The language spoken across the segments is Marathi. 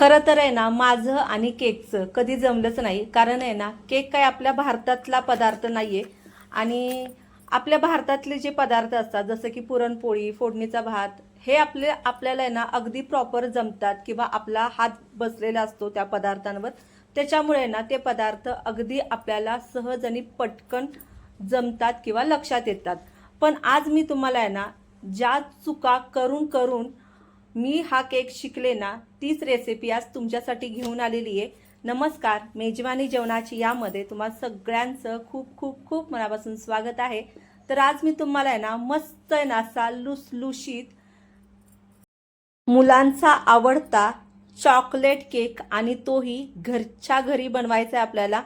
खरं तर आहे ना माझं आणि केकचं कधी जमलंच नाही. कारण आहे ना केक काय आपल्या भारतातला पदार्थ नाही आहे आणि आपल्या भारतातले जे पदार्थ असतात जसं की पुरणपोळी फोडणीचा भात हे आपले आपल्याला आहे ना अगदी प्रॉपर जमतात किंवा आपला हात बसलेला असतो त्या पदार्थांवर. त्याच्यामुळे ना ते पदार्थ अगदी आपल्याला सहज आणि पटकन जमतात किंवा लक्षात येतात. पण आज मी तुम्हाला आहे ना ज्या चुका करून करून मी हा केक शिकले ना तीच रेसिपी आज तुमच्यासाठी घेऊन आलेली आहे. नमस्कार मेजवानी जेवणाची यामध्ये तुम्हाला सगळ्यांचं खूप खूप खूप मनापासून स्वागत आहे. तर आज मी तुम्हाला आहे ना मस्त आहे ना असा लुसलुशीत मुलांचा आवडता चॉकलेट केक आणि तोही घरच्या घरी बनवायचा आहे आपल्याला.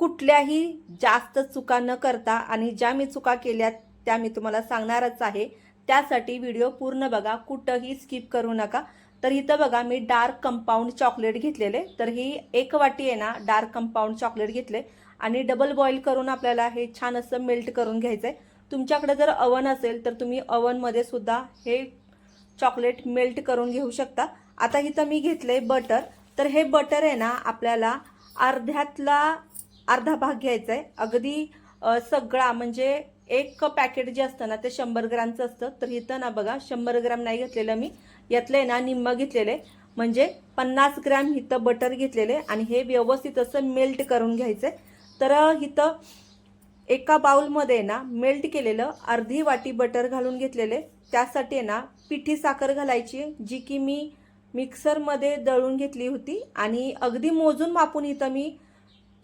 कुठल्याही जास्त चुका न करता आणि ज्या मी चुका केल्या त्या मी तुम्हाला सांगणारच आहे. त्यासाठी व्हिडिओ पूर्ण बघा कुठंही स्किप करू नका. तर इथं बघा मी डार्क कंपाऊंड चॉकलेट घेतलेले. तर ही एक वाटी आहे ना डार्क कंपाऊंड चॉकलेट घेतले. आणि डबल बॉईल करून आपल्याला हे छान असं मेल्ट करून घ्यायचं आहे तुमच्याकडे जर अवन असेल तर तुम्ही अवनमध्ये सुद्धा हे चॉकलेट मेल्ट करून घेऊ शकता. आता इथं मी घेतलंय बटर तर हे बटर आहे ना आपल्याला अर्ध्यातला अर्धा भाग घ्यायचा आहे अगदी सगळा म्हणजे एक पॅकेट जे असतं ना ते शंभर ग्रामचं असतं. तर इथं ना बघा शंभर ग्राम नाही घेतलेलं मी. यातलं आहे ना निम्म घेतलेले म्हणजे पन्नास ग्रॅम इथं बटर घेतलेले आणि हे व्यवस्थित असं मेल्ट करून घ्यायचं तर इथं एका बाउलमध्ये ना मेल्ट केलेलं अर्धी वाटी बटर घालून घेतलेले त्यासाठी ना पिठी साखर घालायची जी की मी मिक्सरमध्ये दळून घेतली होती. आणि अगदी मोजून मापून इथं मी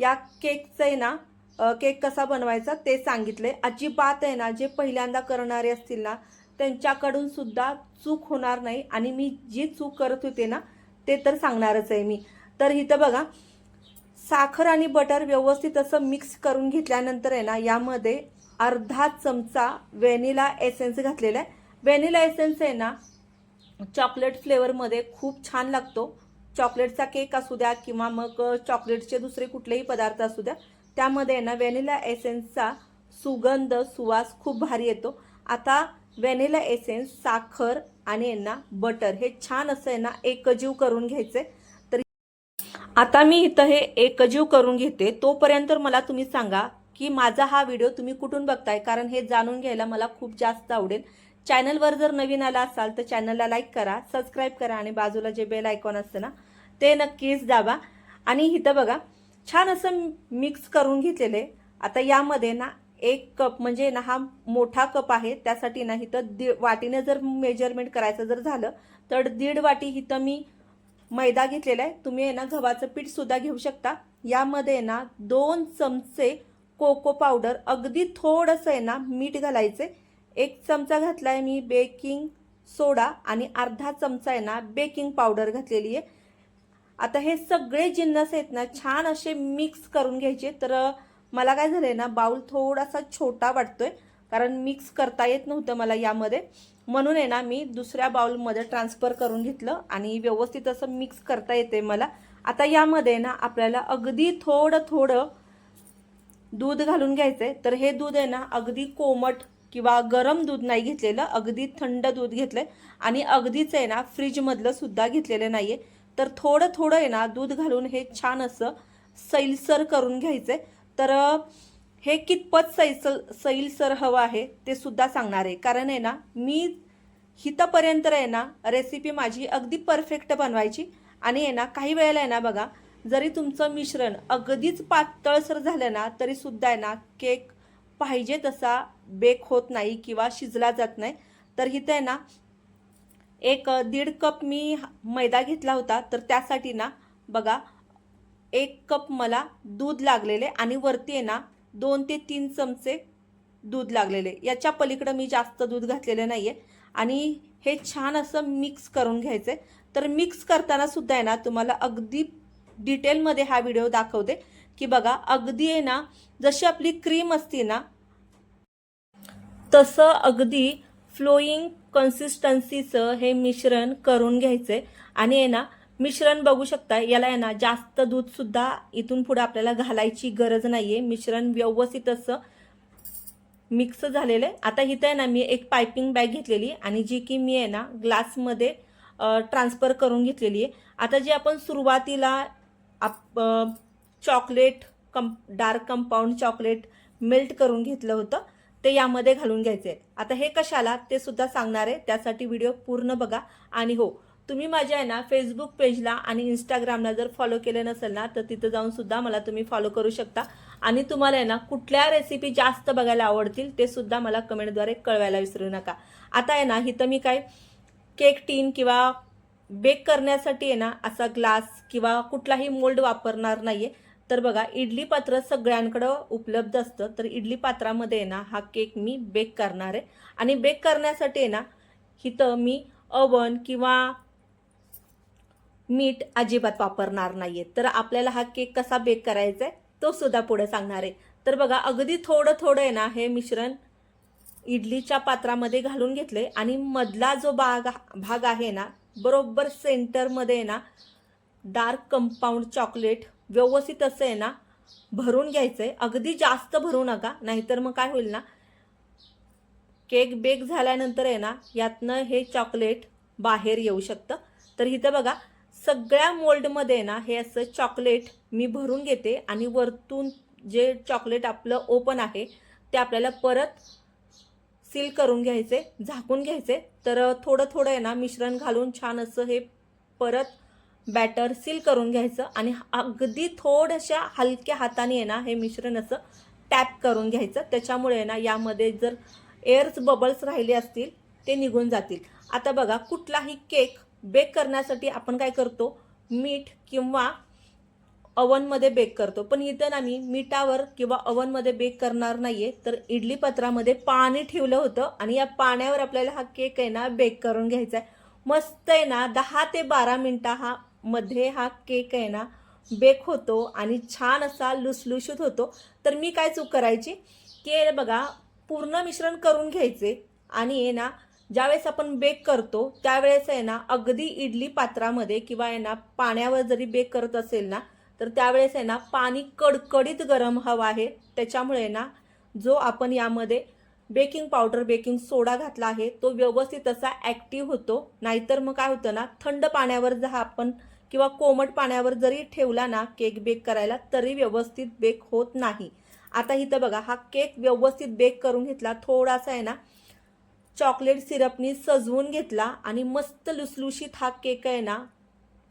या केकचं आहे ना केक कसा बनवायचा ते सांगितले. अजिबात आहे ना जे पहिल्यांदा करणारे असतील ना त्यांच्याकडून सुद्धा चूक होणार नाही. आणि मी जी चूक करत होते ना ते तर सांगणारच आहे मी. तर इथं बघा साखर आणि बटर व्यवस्थित असं मिक्स करून घेतल्यानंतर आहे ना यामध्ये अर्धा चमचा व्हॅनिला एसेन्स घातलेला आहे. व्हॅनिला एसेन्स आहे ना चॉकलेट फ्लेवरमध्ये खूप छान लागतो. चॉकलेटचा केक असू द्या किंवा मग चॉकलेटचे दुसरे कुठलेही पदार्थ असू द्या त्यामध्ये आहे ना व्हॅनिला एसेन्सचा सुगंध सुवास खूप भारी येतो. आता व्हॅनिला एसेन्स साखर आणि ना बटर हे छान असं आहे ना एकजीव करून घ्यायचे. तर आता मी इथं हे एकजीव करून घेते. तोपर्यंत मला तुम्ही सांगा की माझा हा व्हिडिओ तुम्ही कुठून बघताय? कारण हे जाणून घ्यायला मला खूप जास्त आवडेल. चॅनलवर जर नवीन आला असाल तर चॅनलला लाईक करा सबस्क्राईब करा आणि बाजूला जे बेल आयकॉन असतं ना ते नक्कीच दाबा. आणि इथं बघा छान असं मिक्स करून घेतलेले आता यामध्ये ना एक कप म्हणजे ना हा मोठा कप आहे त्यासाठी ना इथं दीड वाटीने जर मेजरमेंट करायचं जर झालं तर दीड वाटी इथं मी मैदा घेतलेला आहे. तुम्ही आहे ना गव्हाचं पीठ सुद्धा घेऊ शकता. यामध्ये आहे ना दोन चमचे कोको पावडर अगदी थोडंसं आहे ना मीठ घालायचे एक चमचा घातला आहे मी बेकिंग सोडा आणि अर्धा चमचा आहे ना बेकिंग पावडर घातलेली आहे. आता हे सगळे जिन्नस आहेत ना छान असे मिक्स करून घ्यायचे. तर मला काय झालंय ना बाउल थोडासा छोटा वाटतोय कारण मिक्स करता येत नव्हतं मला यामध्ये. म्हणून आहे ना मी दुसऱ्या बाउलमध्ये ट्रान्सफर करून घेतलं आणि व्यवस्थित असं मिक्स करता येते मला. आता यामध्ये ना आपल्याला अगदी थोडं थोडं दूध घालून घ्यायचंय. तर हे दूध आहे ना अगदी कोमट किंवा गरम दूध नाही घेतलेलं अगदी थंड दूध घेतलंय. आणि अगदीच आहे ना फ्रीजमधलं सुद्धा घेतलेलं नाही आहे तर थोडं थोडं आहे ना दूध घालून हे छान असं सैलसर करून घ्यायचंय. तर हे कितपत सैसल सैलसर हवं आहे ते सुद्धा सांगणार आहे. कारण आहे ना मी हितापर्यंत आहे ना रेसिपी माझी अगदी परफेक्ट बनवायची. आणि आहे ना काही वेळेला आहे ना बघा जरी तुमचं मिश्रण अगदीच पातळसर झालं ना तरीसुद्धा आहे ना केक पाहिजे तसा बेक होत नाही किंवा शिजला जात नाही. तर इथं आहे ना एक दीड कप मी मैदा घेतला होता. तर त्यासाठी ना बघा एक कप मला दूध लागलेले आणि वरती आहे ना दोन ते तीन चमचे दूध लागलेले. याच्या पलीकडं मी जास्त दूध घातलेलं नाही आहे आणि हे छान असं मिक्स करून घ्यायचं तर मिक्स करताना सुद्धा आहे ना तुम्हाला अगदी डिटेलमध्ये हा व्हिडिओ दाखवते. की बघा अगदी आहे ना जशी आपली क्रीम असते ना तसं अगदी फ्लोईंग कन्सिस्टन्सीचं हे मिश्रण करून घ्यायचं आहे आणि आहे ना मिश्रण बघू शकता याला आहे ना जास्त दूधसुद्धा इथून पुढे आपल्याला घालायची गरज नाही आहे मिश्रण व्यवस्थित असं मिक्स झालेलं आहे. आता इथं आहे ना मी एक पायपिंग बॅग घेतलेली आणि जी की मी आहे ना ग्लासमध्ये ट्रान्सफर करून घेतलेली आहे. आता जे आपण सुरुवातीला आप chocolate cum dark compound chocolate melt करून घेतलं होतं ते यामध्ये घालून घ्यायचे. आहे आता हे कशाला? ते सुद्धा सांगणार आहे. त्यासाठी व्हिडिओ पूर्ण बघा. आणि हो तुम्ही माझ्या आहे ना फेसबुक पेजला आणि इंस्टाग्रामला जर फॉलो केलं नसेल ना तर तिथं जाऊन सुद्धा मला तुम्ही फॉलो करू शकता. आणि तुम्हाला आहे ना कुठल्या रेसिपी जास्त बघायला आवडतील ते सुद्धा मला कमेंटद्वारे कळवायला विसरू नका. आता आहे ना इथं मी काय केक टीन किंवा बेक करण्यासाठी आहे ना असा ग्लास किंवा कुठलाही मोल्ड वापरणार नाही आहे तर बघा इडली पात्र सगळ्यांकडं उपलब्ध असतं. तर इडली पात्रामध्ये आहे ना हा केक मी बेक करणार आहे. आणि बेक करण्यासाठी आहे ना इथं मी अवन किंवा मीठ अजिबात वापरणार नाहीये. तर आपल्याला हा केक कसा बेक करायचा आहे तो सुद्धा पुढे सांगणार आहे. तर बघा अगदी थोडं थोडं आहे ना हे मिश्रण इडलीच्या पात्रामध्ये घालून घेतले आणि मधला जो भाग भाग आहे ना बरोबर सेंटरमध्ये आहे ना डार्क कंपाऊंड चॉकलेट व्यवस्थित असं आहे ना भरून घ्यायचं आहे अगदी जास्त भरू नका नाहीतर मग काय होईल ना केक बेक झाल्यानंतर आहे ना यातनं हे चॉकलेट बाहेर येऊ शकतं. तर इथं बघा सगळ्या मोल्डमध्ये ना हे असं चॉकलेट मी भरून घेते आणि वरतून जे चॉकलेट आपलं ओपन आहे ते आपल्याला परत सील करून घ्यायचे झाकून घ्यायचे. तर थोडं थोडं आहे ना मिश्रण घालून छान असं हे परत बॅटर सील करून घ्यायचं आणि अगदी थोड्याशा हलक्या हाताने आहे ना हे मिश्रण असं टॅप करून घ्यायचं. त्याच्यामुळे आहे ना यामध्ये जर एअर्स बबल्स राहिले असतील ते निघून जातील. आता बघा कुठलाही केक बेक करण्यासाठी आपण काय करतो? मीठ किंवा अवनमध्ये बेक करतो. पण इथं ना मी मिठावर किंवा अवनमध्ये बेक करणार नाहीये. तर इडली पत्रामध्ये पाणी ठेवलं होतं आणि या पाण्यावर आपल्याला हा केक आहे ना बेक करून घ्यायचा आहे. मस्त आहे ना दहा ते बारा मिनटा हा मध्ये हा केक आहे ना बेक होतो आणि छान असा लुसलुशीत होतो. तर मी काय चूक करायची? की बघा पूर्ण मिश्रण करून घ्यायचे आणि आहे ना ज्यावेळेस आपण बेक करतो त्यावेळेस आहे ना अगदी इडली पात्रामध्ये किंवा आहे ना पाण्यावर जरी बेक करत असेल ना तर त्यावेळेस आहे ना पाणी कडकडीत गरम हवं आहे. त्याच्यामुळे ना जो आपण यामध्ये बेकिंग पावडर बेकिंग सोडा घातला आहे तो व्यवस्थित असा ॲक्टिव्ह होतो. नाहीतर मग काय होतं ना थंड पाण्यावर जर आपण किंवा कोमट पाण्यावर जरी ठेवला ना केक बेक करायला तरी व्यवस्थित बेक होत नाही. आता इथं बघा हा केक व्यवस्थित बेक करून घेतला. थोडासा आहे ना चॉकलेट सिरपनी सजवून घेतला आणि मस्त लुसलुशीत हा केक आहे ना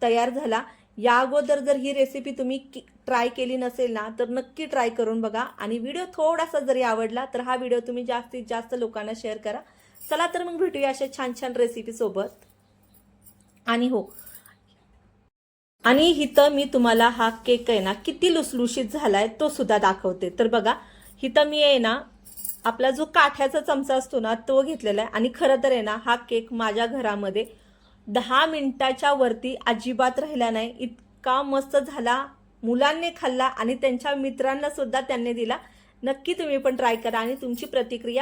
तयार झाला. या अगोदर जर ही रेसिपी तुम्ही ट्राय केली नसेल ना तर नक्की ट्राय करून बघा. आणि व्हिडिओ थोडासा जरी आवडला तर हा व्हिडिओ तुम्ही जास्तीत जास्त लोकांना शेअर करा. चला तर मग भेटूया अशा छान छान रेसिपीसोबत आणि हो आणि इथं मी तुम्हाला हा केक आहे ना किती लुसलुशीत झालाय तो सुद्धा दाखवते. तर बघा इथं मी आहे ना आपला जो काठ्याचा चमचा असतो ना तो घेतलेला आहे. आणि खरं तर आहे ना हा केक माझ्या घरामध्ये दहा मिनिटाच्या वरती अजिबात राहिला नाही. इतका मस्त झाला मुलांनी खाल्ला आणि त्यांच्या मित्रांना सुद्धा त्यांनी दिला. नक्की तुम्ही पण ट्राय करा आणि तुमची प्रतिक्रिया